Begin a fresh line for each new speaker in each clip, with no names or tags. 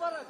봐라.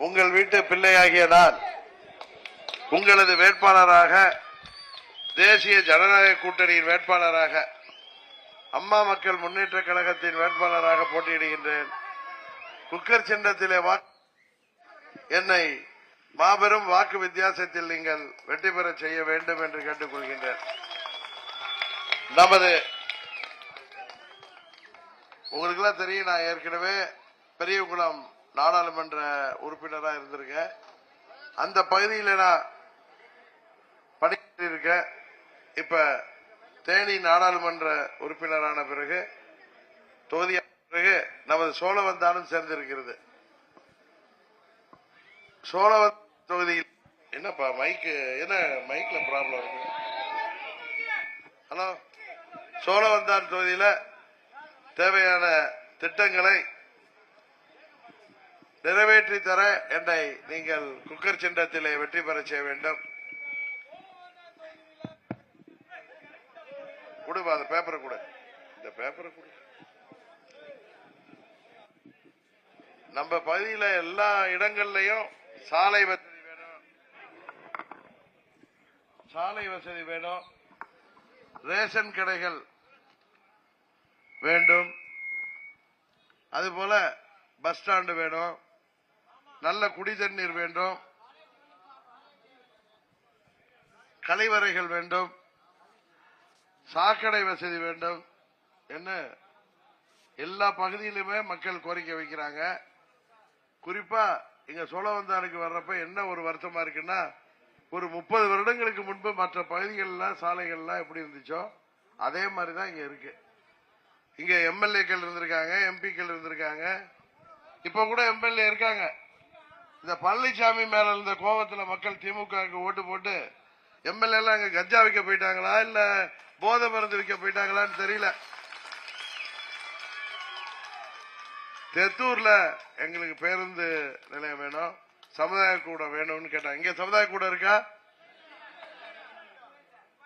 உங்கள் வீட்டு பிள்ளையாகிய நான் உங்களது வேட்பாளராக தேசிய ஜனநாயக கூட்டணியின் வேட்பாளராக அம்மா மக்கள் முன்னேற்ற கழகத்தின் வேட்பாளராக போட்டியிடுகின்றேன். குக்கர் சின்னத்திலே என்னை மாபெரும் வாக்கு வித்தியாசத்தில் நீங்கள் வெற்றி பெற செய்ய வேண்டும் என்று கேட்டுக்கொள்கின்றேன் நமது உங்களுக்கெல்லாம் தெரியும் நான் ஏற்கனவே பெரியகுளம் நாடாளுமன்ற உறுப்பினராக இருந்திருக்கேன். அந்த பகுதியில் நான் படிக்கிட்டு இருக்கேன் இப்ப தேனி நாடாளுமன்ற உறுப்பினரான பிறகு தொகுதியான பிறகு நமது சோழவந்தானும் சேர்ந்திருக்கிறது. சோழவந்த தொகுதியில் என்னப்பா மைக்கு என்ன மைக்ல ப்ராப்ளம் இருக்கு? ஹலோ சோழவந்தான் தொகுதியில் தேவையான திட்டங்களை நிறைவேற்றி தர என்னை நீங்கள் குக்கர் சின்னத்திலே வெற்றி பெற செய்ய வேண்டும். கொடுப்பா அந்த பேப்பரை கூட. இந்த பேப்பரை கூட. நம்ம பகுதியில எல்லா இடங்கள்லயும் சாலை வசதி வேணும். சாலை வசதி வேணும். ரேஷன் கடைகள் வேண்டும். அதுபோல பஸ் ஸ்டாண்டு வேணும். நல்ல குடி தண்ணீர் வேண்டும். கழிவறைகள் வேண்டும். சாக்கடை வசதி வேண்டும். என்ன? எல்லா பகுதியிலுமே மக்கள் கோரிக்கை வைக்கிறாங்க. குறிப்பா இங்க சோழவந்தானுக்கு வர்றப்ப என்ன ஒரு வருத்தமா இருக்குன்னா ஒரு முப்பது வருடங்களுக்கு முன்பு மற்ற பகுதிகளில் சாலைகள்லாம் எப்படி இருந்துச்சோ அதே மாதிரி தான் இங்க இருக்கு. இங்க எம்எல்ஏக்கள் இருந்திருக்காங்க எம்பிக்கள் இருந்திருக்காங்க. இப்ப கூட எம்எல்ஏ இருக்காங்க. இந்த பழனிசாமி மேல இருந்த கோபத்துல மக்கள் திமுக ஓட்டு போட்டு எம்எல்ஏ எல்லாம் அங்க கஞ்சா விற்க போயிட்டாங்களா இல்ல போதை மருந்து விற்க போயிட்டாங்களான்னு தெரியல. தெத்தூர்ல எங்களுக்கு பேருந்து நிலையம் வேணும் சமுதாய கூடம் வேணும்னு கேட்டாங்க. இங்க சமுதாய கூடம் இருக்கா?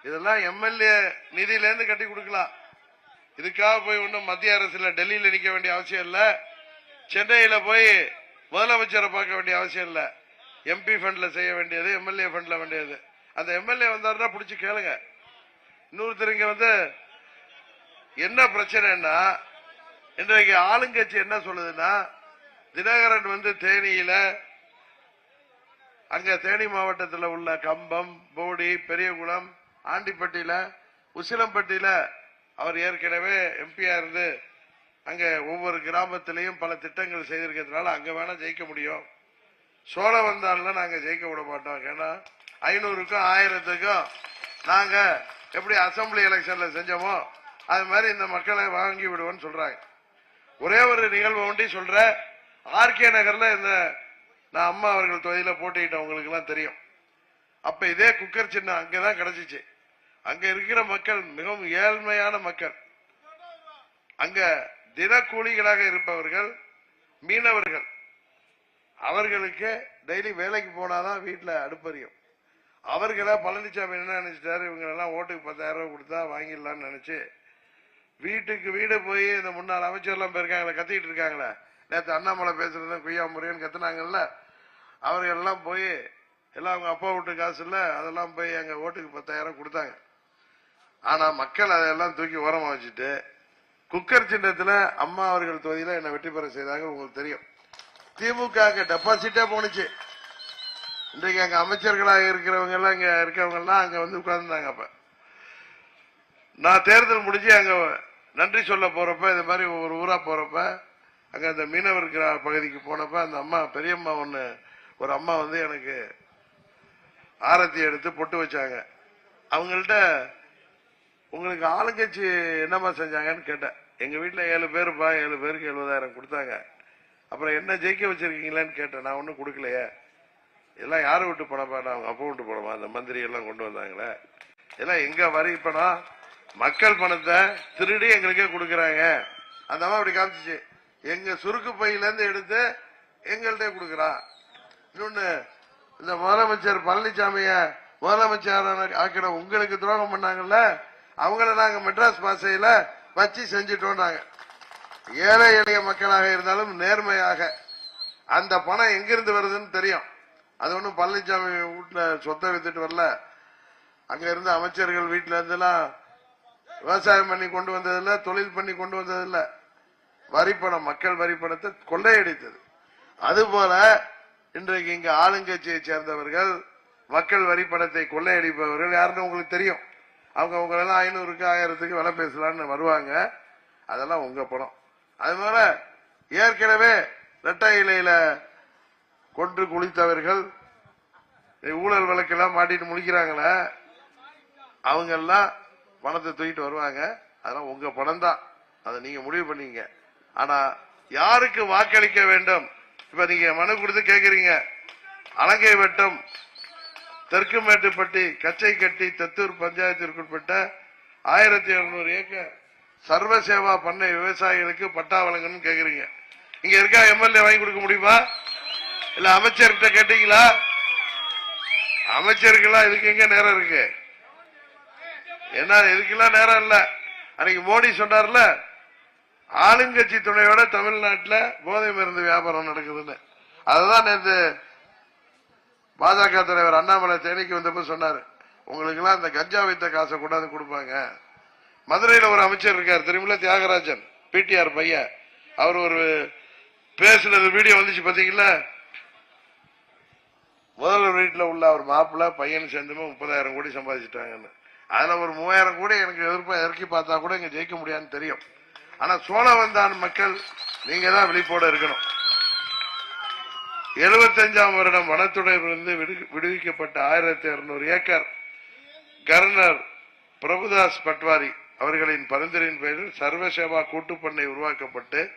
இதெல்லாம் எம்எல்ஏ நிதியில இருந்து கட்டி கொடுக்கலாம். இதுக்காக போய் ஒன்றும் மத்திய அரசுல டெல்லியில நிக்க வேண்டிய அவசியம் இல்ல. சென்னையில போய் முதலமைச்சரை பார்க்க வேண்டிய அவசியம் இல்லை. எம்பி ஃபண்டில் செய்ய வேண்டியது எம்எல்ஏ ஃபண்டில் வேண்டியது. அந்த எம்எல்ஏ வந்தாருன்னா பிடிச்சி கேளுங்க. இன்னொருத்தர் இங்கே வந்து என்ன பிரச்சனைன்னா இன்றைக்கு ஆளுங்கட்சி என்ன சொல்லுதுன்னா தினகரன் வந்து தேனியில அங்க தேனி மாவட்டத்தில் உள்ள கம்பம் போடி பெரியகுளம் ஆண்டிப்பட்டியில உசிலம்பட்டியில அவர் ஏற்கனவே எம்பியா இருந்து அங்கே ஒவ்வொரு கிராமத்திலையும் பல திட்டங்கள் செய்திருக்கிறதுனால அங்கே வேணால் ஜெயிக்க முடியும். சோழ வந்தாலும் நாங்கள் ஜெயிக்க விட மாட்டோம். ஏன்னா ஐநூறுக்கும் ஆயிரத்துக்கும் நாங்கள் எப்படி அசம்பிளி எலெக்ஷனில் செஞ்சோமோ அது மாதிரி இந்த மக்களை வாங்கி விடுவோம்னு சொல்கிறாங்க ஒரே ஒரு நிகழ்வு ஒன்றி சொல்கிற ஆர்கே நகரில் இந்த நான் அம்மா அவர்கள் தொகுதியில் போட்டிக்கிட்டேன் தெரியும். அப்போ இதே குக்கர் சின்ன அங்கே தான் கிடச்சிச்சு. அங்கே இருக்கிற மக்கள் மிகவும் ஏழ்மையான மக்கள். அங்கே தினக்கூலிகளாக இருப்பவர்கள் மீனவர்கள். அவர்களுக்கு டெய்லி வேலைக்கு போனாதான் வீட்டில் அடுப்பறியும். அவர்களா பழனிசாமி என்ன நினைச்சிட்டாரு? இவங்களெல்லாம் ஓட்டுக்கு பத்தாயிரம் ரூபா கொடுத்தா வாங்கிடலாம்னு நினைச்சு வீட்டுக்கு வீடு போய் இந்த முன்னாள் அமைச்சர்லாம் போயிருக்காங்களே கத்திக்கிட்டு இருக்காங்களே. நேற்று அண்ணாமலை பேசுறதும் குய்யா முறையன்னு கத்துனாங்கல்ல. அவர்கள் எல்லாம் போய் எல்லாம் அவங்க அப்பா வீட்டு காசு இல்லை அதெல்லாம் போய் அங்கே ஓட்டுக்கு பத்தாயிரம் கொடுத்தாங்க. ஆனால் மக்கள் அதையெல்லாம் தூக்கி ஓரமாக வச்சுட்டு குக்கர் சின்னத்துல அம்மா அவர்கள் தொகுதியில என்ன வெற்றி பெற செய்தாங்க உங்களுக்கு தெரியும். திமுக டெபாசிட்டா போனுச்சு இன்றைக்கு அங்க அமைச்சர்களாக இருக்கிறவங்க எல்லாம் இங்க இருக்கவங்க எல்லாம் அங்க வந்து உட்கார்ந்துருந்தாங்க அப்ப. நான் தேர்தல் முடிஞ்சு அங்க நன்றி சொல்ல போறப்ப இந்த மாதிரி ஒரு ஊரா போறப்ப அங்க அந்த மீனவர் பகுதிக்கு போனப்ப அந்த அம்மா பெரியம்மா ஒண்ணு ஒரு அம்மா வந்து எனக்கு ஆரத்தி எடுத்து பொட்டு வச்சாங்க. அவங்கள்ட்ட உங்களுக்கு ஆளுங்கட்சி என்னம்மா செஞ்சாங்கன்னு கேட்டேன். எங்க வீட்டில் ஏழு பேருப்பா ஏழு பேருக்கு எழுபதாயிரம் கொடுத்தாங்க. அப்புறம் என்ன ஜெயிக்க வச்சிருக்கீங்களான்னு கேட்டேன். நான் ஒன்றும் கொடுக்கலையே. எல்லாம் யாரை விட்டு பணமா நான் அவங்க அப்பா விட்டு பணமா அந்த மந்திரி எல்லாம் கொண்டு வந்தாங்களே. எல்லாம் எங்க வரி? பணம் மக்கள் பணத்தை திருடி எங்களுக்கே கொடுக்குறாங்க. அந்த அம்மா அப்படி காமிச்சிச்சு. எங்க சுருக்கு பையிலேருந்து எடுத்து எங்கள்கிட்ட கொடுக்குறா. இன்னொன்று இந்த முதலமைச்சர் பழனிசாமிய முதலமைச்சர் ஆக்கிட உங்களுக்கு துரோகம் பண்ணாங்கல்ல? அவங்கள நாங்க மெட்ராஸ் பாசையில வச்சு செஞ்சுட்டோம் நாங்க ஏழை எளிய மக்களாக இருந்தாலும் நேர்மையாக அந்த பணம் எங்கிருந்து வருதுன்னு தெரியும். அது ஒண்ணும் பழனிசாமி வீட்டுல சொத்தை வித்துட்டு வரல. அங்க இருந்த அமைச்சர்கள் வீட்டுல இருந்தெல்லாம் விவசாயம் பண்ணி கொண்டு வந்ததில்ல தொழில் பண்ணி கொண்டு வந்ததில்ல. வரிப்பணம் மக்கள் வரிப்பணத்தை கொள்ளையடித்தது. அதுபோல இன்றைக்கு இங்க ஆளுங்கட்சியை சேர்ந்தவர்கள் மக்கள் வரிப்பணத்தை கொள்ளையடிப்பவர்கள் யாருன்னு உங்களுக்கு தெரியும். அவங்க அவங்களெல்லாம் ஐநூறுக்கு ஆயிரத்துக்கு விலை பேசலாம்னு வருவாங்க. அதெல்லாம் உங்க பணம். அது போல ஏற்கனவே இரட்டை இலையில கொன்று குளித்தவர்கள் ஊழல் வழக்கெல்லாம் மாட்டிட்டு முழிக்கிறாங்களே அவங்க எல்லாம் பணத்தை தூக்கிட்டு வருவாங்க. அதெல்லாம் உங்க பணம் தான் அதை நீங்க முடிவு பண்ணீங்க. ஆனா யாருக்கு வாக்களிக்க வேண்டும்? இப்ப நீங்க மனு கொடுத்து கேக்குறீங்க. அலங்கை வெட்டம் தெற்கு மேட்டுப்பட்டி கச்சை கட்டி தத்தூர் பஞ்சாயத்திற்குட்பட்ட ஆயிரத்தி இருநூறு ஏக்கர் சர்வ சேவா பண்ண விவசாயிகளுக்கு பட்டா வழங்கணும்னு கேக்குறீங்க. இங்க இருக்கா எம்எல்ஏ வாங்கி கொடுக்க முடியுமா? இல்ல அமைச்சர்கிட்ட கேட்டீங்களா? அமைச்சருக்கெல்லாம் இதுக்கு எங்க நேரம் இருக்கு? என்ன இதுக்கெல்லாம் நேரம் இல்ல. அன்னைக்கு மோடி சொன்னார்ல ஆளுங்கட்சி துணையோட தமிழ்நாட்டுல போதை மருந்து வியாபாரம் நடக்குதுன்னு. அதுதான் நேற்று பாஜக தலைவர் அண்ணாமலை தேனிக்கு வந்தப்ப சொன்னாரு உங்களுக்கெல்லாம் அந்த கஞ்சா வைத்த காசை கொண்டாந்து கொடுப்பாங்க. மதுரையில் ஒரு அமைச்சர் இருக்கார் தெரியுமில்ல? தியாகராஜன் பிடிஆர் பையன். அவர் ஒரு பேசுனது வீடியோ வந்துச்சு பார்த்தீங்களா முதல்வர் வீட்டில் உள்ள அவர் மாப்பிள்ள பையன் சேர்ந்துமே முப்பதாயிரம் கோடி சம்பாதிச்சிட்டாங்கன்னு. அதில் ஒரு மூவாயிரம் கோடி எனக்கு எதிர்ப்பாக இறக்கி பார்த்தா கூட இங்கே ஜெயிக்க முடியாதுன்னு தெரியும். ஆனால் சோழ வந்தான் மக்கள் நீங்கள் தான் விழிப்போட இருக்கணும். எழுபத்தஞ்சாம் வருடம் வனத்துறையிலிருந்து விடு- விடுவிக்கப்பட்ட ஆயிரத்தி இருநூறு ஏக்கர். கவர்னர் பிரபுதாஸ் பட்வாரி அவர்களின் பரிந்துரையின் பேரில் சர்வசேவா கூட்டுப்பண்ணை உருவாக்கப்பட்டு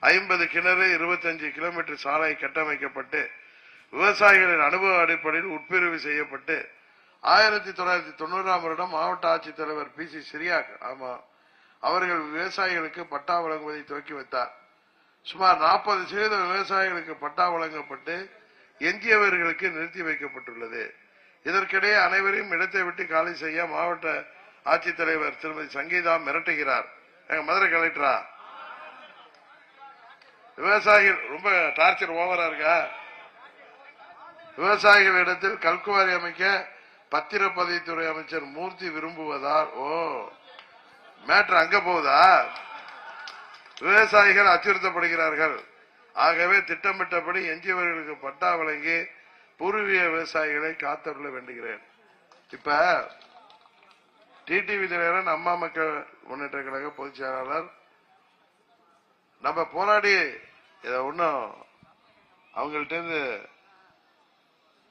ஐம்பது கிணறு இருபத்தஞ்சு கிலோமீட்டர் சாலை கட்டமைக்கப்பட்டு விவசாயிகளின் அனுபவ அடிப்படையில் உட்பிரிவு செய்யப்பட்டு ஆயிரத்தி தொள்ளாயிரத்தி தொண்ணூறாம் வருடம் மாவட்ட ஆட்சித்தலைவர் பி சி சிரியாக் ஆமா அவர்கள் விவசாயிகளுக்கு பட்டா வழங்குவதை துவக்கி வைத்தார். சுமார் நாற்பது சதவீதம் விவசாயிகளுக்கு பட்டா வழங்கப்பட்டு எஞ்சியவர்களுக்கு நிறுத்தி வைக்கப்பட்டுள்ளது. இதற்கிடையே அனைவரையும் இடத்தை விட்டு காலி செய்ய மாவட்ட ஆட்சித்தலைவர் திருமதி சங்கீதா மிரட்டுகிறார். எங்க மதுரை கலெக்டரா? விவசாயிகள் ரொம்ப டார்ச்சர் ஓவரா இருக்கா? விவசாயிகள் இடத்தில் கல்குவாரி அமைக்க பத்திரப்பதிவுத்துறை அமைச்சர் மூர்த்தி விரும்புவதால் ஓ மேட்ரு அங்க போகுதா? விவசாயிகள் அச்சுறுத்தப்படுகிறார்கள். ஆகவே திட்டமிட்டபடி எஞ்சியவர்களுக்கு பட்டா வழங்கி பூர்வீக விவசாயிகளை காத்தருள வேண்டுகிறேன். இப்ப டிடிவி தினகரன் அம்மா மக்கள் முன்னேற்ற கழக பொதுச் செயலாளர் நம்ம போராடி இதை ஒன்றும் அவங்கள்ட்ட இருந்து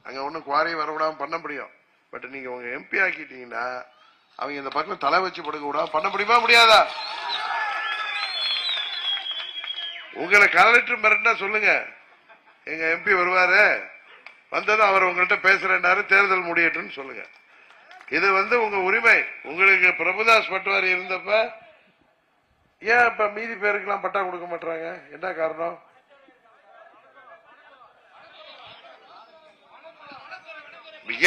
அங்க ஒன்றும் குவாரியும் வரவிடாம பண்ண முடியும். பட் நீங்க உங்க எம்பி ஆக்கிட்டீங்கன்னா அவங்க இந்த பக்கம் தலை வச்சு படுக்க விடாம பண்ண முடியுமா முடியாதா? உங்களை கலெக்டர் மிரட்டினா சொல்லுங்க. எங்க எம்பி வருவாரு. வந்ததும் அவர் உங்கள்கிட்ட பேசுறேன்னாரு தேர்தல் முடியட்டுன்னு சொல்லுங்க. இது வந்து உங்க உரிமை. உங்களுக்கு பிரபுதாஸ் பட்டுவாரி இருந்தப்ப ஏன் இப்ப மீதி பேருக்கெல்லாம் பட்டா கொடுக்க மாட்டாங்க என்ன காரணம்?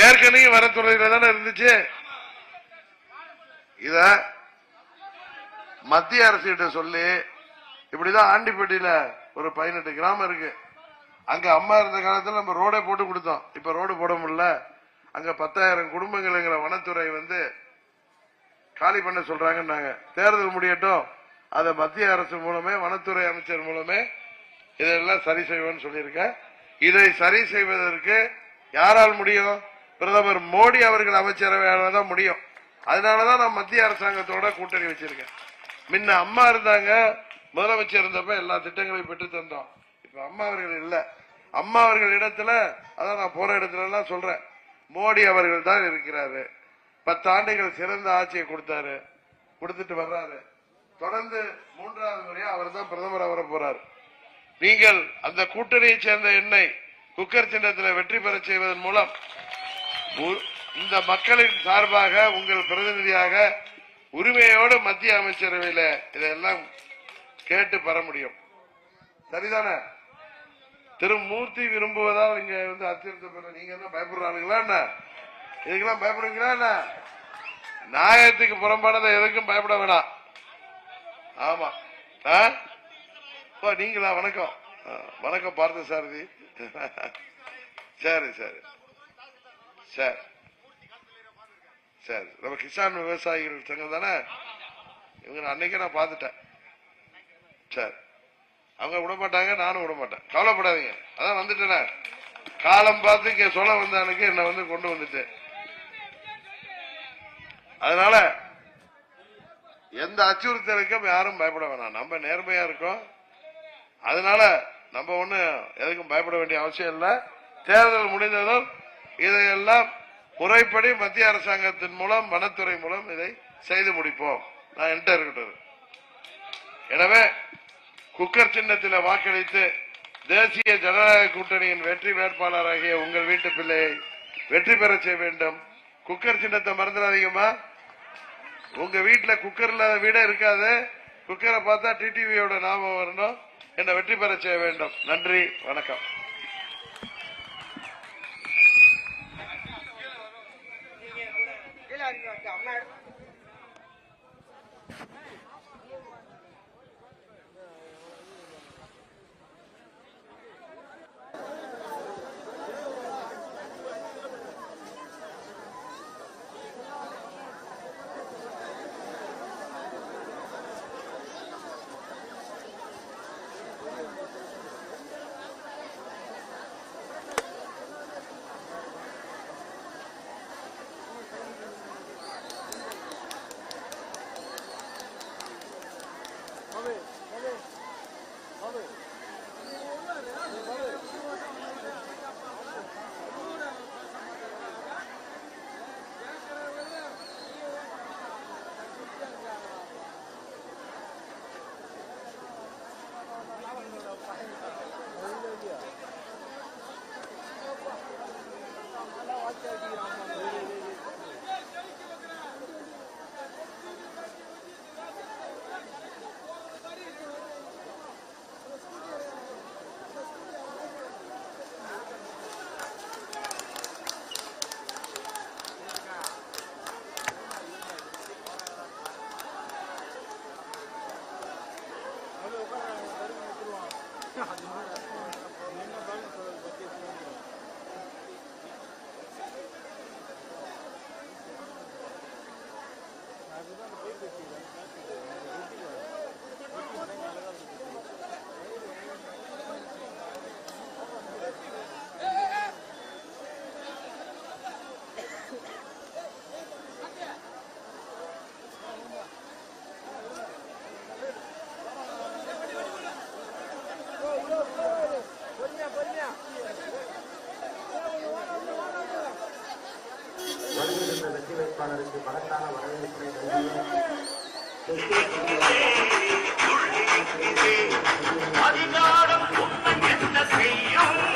ஏற்கனவே வரத்துறையில தானே இருந்துச்சு. இத மத்திய அரசு கிட்ட சொல்லி இப்படிதான் ஆண்டிப்பட்டியில ஒரு பதினெட்டு கிராமம் இருக்கு. அங்க அம்மா இருந்த காலத்துல நம்ம ரோடே போட்டு கொடுத்தோம். இப்ப ரோடு போட முடியல. அங்க பத்தாயிரம் குடும்பங்கள்ங்கிற வனத்துறை வந்து காலி பண்ண சொல்றாங்கன்னாங்க. தேர்தல் முடியட்டும். அதை மத்திய அரசு மூலமே வனத்துறை அமைச்சர் மூலமே இதெல்லாம் சரி செய்வோம்னு சொல்லியிருக்கேன். இதை சரி செய்வதற்கு யாரால் முடியும்? பிரதமர் மோடி அவர்கள் அமைச்சரவையால தான் முடியும். அதனாலதான் நான் மத்திய அரசாங்கத்தோட கூட்டணி வச்சிருக்கேன். முன்ன அம்மா இருந்தாங்க. முதலமைச்சர் இருந்தப்ப எல்லா திட்டங்களையும் பெற்று தந்தோம். இப்ப அம்மா அவர்கள் இல்லை. அம்மா அவர்கள் இடத்துல அதான் நான் போற இடத்துல எல்லாம் சொல்றேன் மோடி அவர்கள் தான் இருக்கிறாரு. பத்து ஆண்டுகள் சிறந்த ஆட்சியை கொடுத்தாரு. கொடுத்துட்டு வர்றாரு. தொடர்ந்து மூன்றாவது முறையா அவர் தான் பிரதமர் வர போறார். நீங்கள் அந்த கூட்டணியை சேர்ந்த எண்ணெய் குக்கர் சின்னத்தில் வெற்றி பெறச் செய்வதன் மூலம் இந்த மக்களின் சார்பாக உங்கள் பிரதிநிதியாக உரிமையோடு மத்திய அமைச்சரவையில் இதெல்லாம் கேட்டு பெற முடியும். சரிதானே? திரு மூர்த்தி விரும்புவதால் இங்க வந்து அச்சுறுத்தப்பட நீங்க என்ன பயப்படுறானுங்களா என்ன? இதுக்கெல்லாம் பயப்படுவீங்களா என்ன? நியாயத்துக்கு புறம்பானதை எதுக்கும் பயப்பட வேணாம். ஆமா. ஆ? ஓ நீங்களா? வணக்கம். வணக்கம் பார்த்த சாரதி சரி சரி. சரி. சரி. நம்ம கிசான் விவசாயிகள் சங்கம் தானே இவங்க நான் அன்னைக்கே நான் பார்த்துட்டேன். சரி. அவங்க விட மாட்டாங்க நானும் விட மாட்டேன் கவலைப்படாதீங்க. அதான் வந்துட்டேனே. காலம் பார்த்து இங்க சொல்ல வந்தானுக்கு என்னை வந்து கொண்டு வந்துட்டேன் அதனால எந்த அச்சுறுத்தலுக்கும் யாரும் பயப்பட வேணாம். நம்ம நேர்மையா இருக்கோம். அதனால நம்ம ஒண்ணு எதுக்கும் பயப்பட வேண்டிய அவசியம் இல்லை. தேர்தல் முடிந்ததும் இதையெல்லாம் முறைப்படி மத்திய அரசாங்கத்தின் மூலம் வனத்துறை மூலம் இதை செய்து முடிப்போம். நான் என்கிட்ட இருக்கட்டும். எனவே குக்கர் சின்னத்தில் வாக்களித்து தேசிய ஜனநாயக கூட்டணியின் வெற்றி வேட்பாளராகிய உங்கள் வீட்டு பிள்ளையை வெற்றி பெற செய்ய வேண்டும். குக்கர் சின்னத்தை மறந்துடாதீங்கம்மா. உங்க வீட்டுல குக்கர் இல்லாத வீடே இருக்காது. குக்கரை பார்த்தா டிடிவியோட ஞாபகம் வரணும். என்னை வெற்றி பெற செய்ய வேண்டும். நன்றி வணக்கம்.
அம்மா வெற்றி வேட்பாளருக்கு மகத்தான வரவேற்பினை நல்கிய
அதிகாரம் என்ன செய்யும்?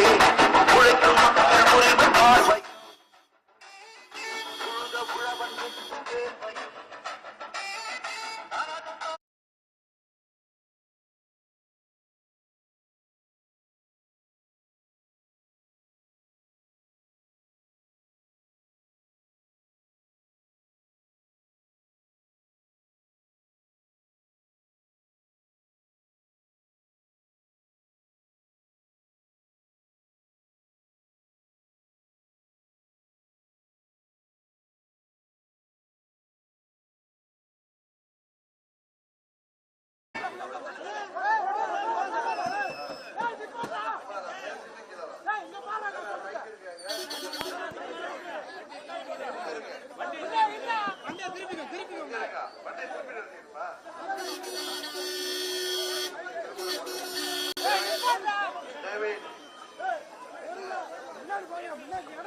Yeah, yeah.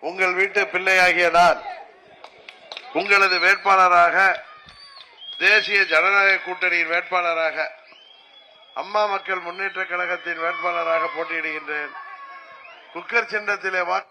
உங்கள் வீட்டு பிள்ளையாகிய நான் உங்களது வேட்பாளராக தேசிய ஜனநாயக கூட்டணியின் வேட்பாளராக அம்மா மக்கள் முன்னேற்ற கழகத்தின் வேட்பாளராக போட்டியிடுகின்றேன். குக்கர் சின்னத்திலே வாக்கு